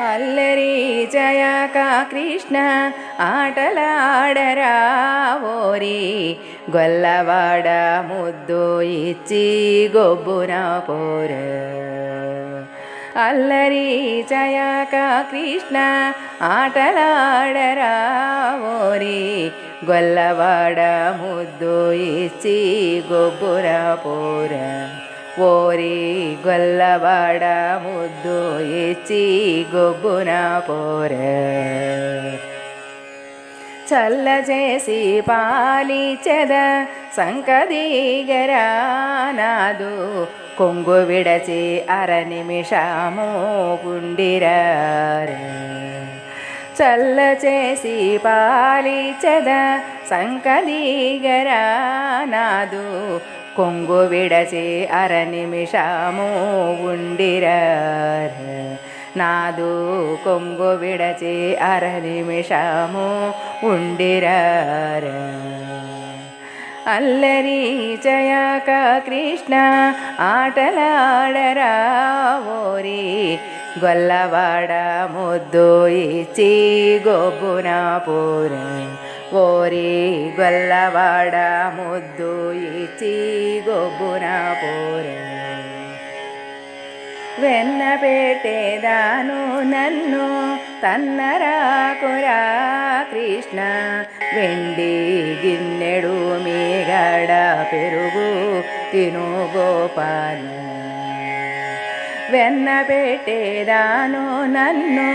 అల్లరి జయక కృష్ణ ఆటలాడరా ఓరి గొల్లవాడ ముద్దు ఇచ్చి గొబ్బున పోర. అల్లరి జయక కృష్ణ ఆటలాడరా ఓరి గొల్లవాడ ముద్దు ఇచ్చి గొబ్బుర పోరా. ఓరి గొల్లవాడ ముద్దు ఇచ్చి గొబ్బున పోరే. చల్ల చేసి పాలిచెద సంకదీగరా నాదు. కొంగు విడచి అర నిమిషము గుండిరార చల్ల చేసి పాలిచెద సంకదీగరా నాదు కొంగు విడచి అర నిమిషము ఉండిరార. నాదు కొంగు విడచి అర నిమిషము ఉండిరార. అల్లరి జయాక కృష్ణ ఆటలాడరా గొల్లవాడ ముద్దు ఇచ్చి గొబ్బున పూర. ఓరి గొల్లవాడ ముద్దు ఇచ్చి గొబ్బున పూర. వెన్న పెట్టేదాను నన్ను తన్నరాకురా కృష్ణ. వెండి గిన్నెడు మీగడ పెరుగు తిను గోపాల. వెన్న పెట్టేదాను నన్ను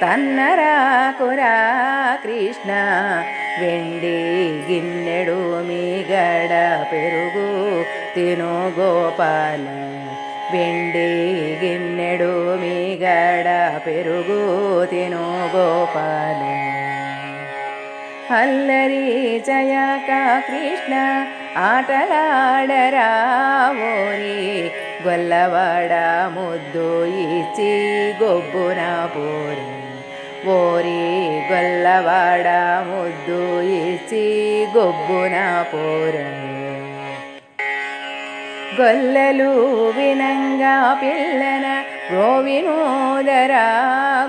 తన్నరాకురా కృష్ణ. వెండి గిన్నెడు మీగడ పెరుగు తిను గోపాల. వెండి గిన్నెడు మీగడ పెరుగు తిను గోపాల. అల్లరి జయక కృష్ణ ఆటలాడరా ఓరి గొల్లవాడ ముద్దు ఇచ్చి గొబ్బున పోరి. ఓరి గొల్లవాడ ముద్దు ఇచ్చి గొబ్బున పోరా. గొల్లలు వినంగా పిల్లన గ్రోవినోదరా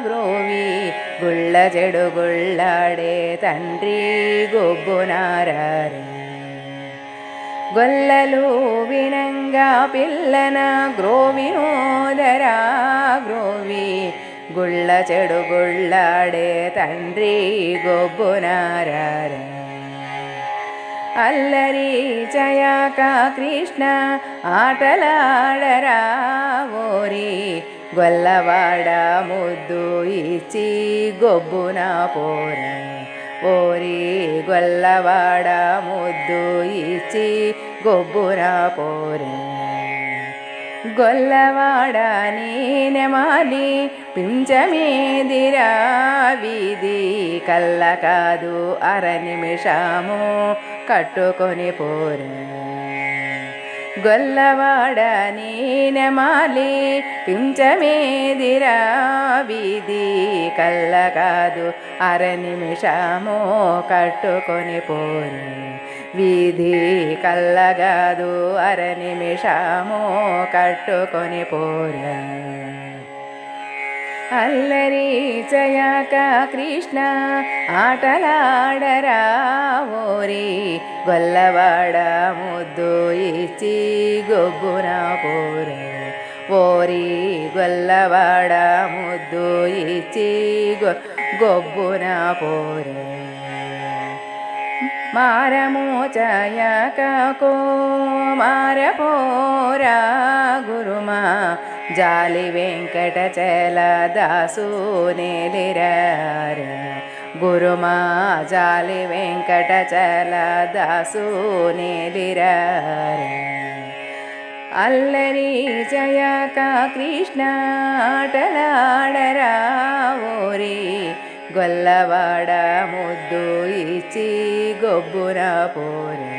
గ్రోవి. గుళ్ళ చెడు గుళ్ళాడే తండ్రి గొబ్బునారే గొల్లలు వినంగా పిల్లన గ్రోవినోదరా గ్రోవి గుళ్ళ చెడు గుళ్ళాడే తండ్రి గొబ్బునారారే అల్లరి జయక కృష్ణ ఆటలాడరా ఓరి గొల్లవాడ ముద్దు ఇచ్చి గొబ్బున పోర ఓరి గొల్లవాడ ముద్దు ఇచ్చి గొబ్బున పోరే గొల్లవాడ నీనెమాలి పించమేదిరా వీధి కల్ల కాదు అర నిమిషము కట్టుకొని పోరే గొల్లవాడ నేనమాలి పించమేదిరా వీధి కళ్ళ కాదు అర నిమిషము కట్టుకొని పోరే వీధి కల్లగాదు అర నిమిషము కట్టుకొని పోరా అల్లరి జయక కృష్ణ ఆటలాడరా ఓరి గొల్లవాడ ముద్దు ఇచ్చి గొబ్బున పోర. ఓరి గొల్లవాడ ముద్దు ఇచ్చి గొ గొబ్బున పోరే. మారమోచయకో మారపోరా గురుమా జాలి వెంకటచల దాసు నేలిరార గురుమా జాలి వెంకటచల దాసు నేలిరార అల్లరి జయక కృష్ణ ఆటలాడరా ఓరి. గొల్లవాడ ముద్దు ఇచ్చి గొబ్బున పోరే.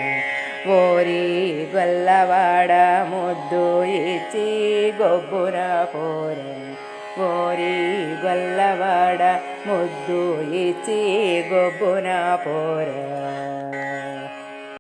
పోరి గొల్లవాడ ముద్దు ఇచ్చి గొబ్బున పోరే. పోరి గొల్లవాడ ముద్దు ఇచ్చి గొబ్బున పోరా.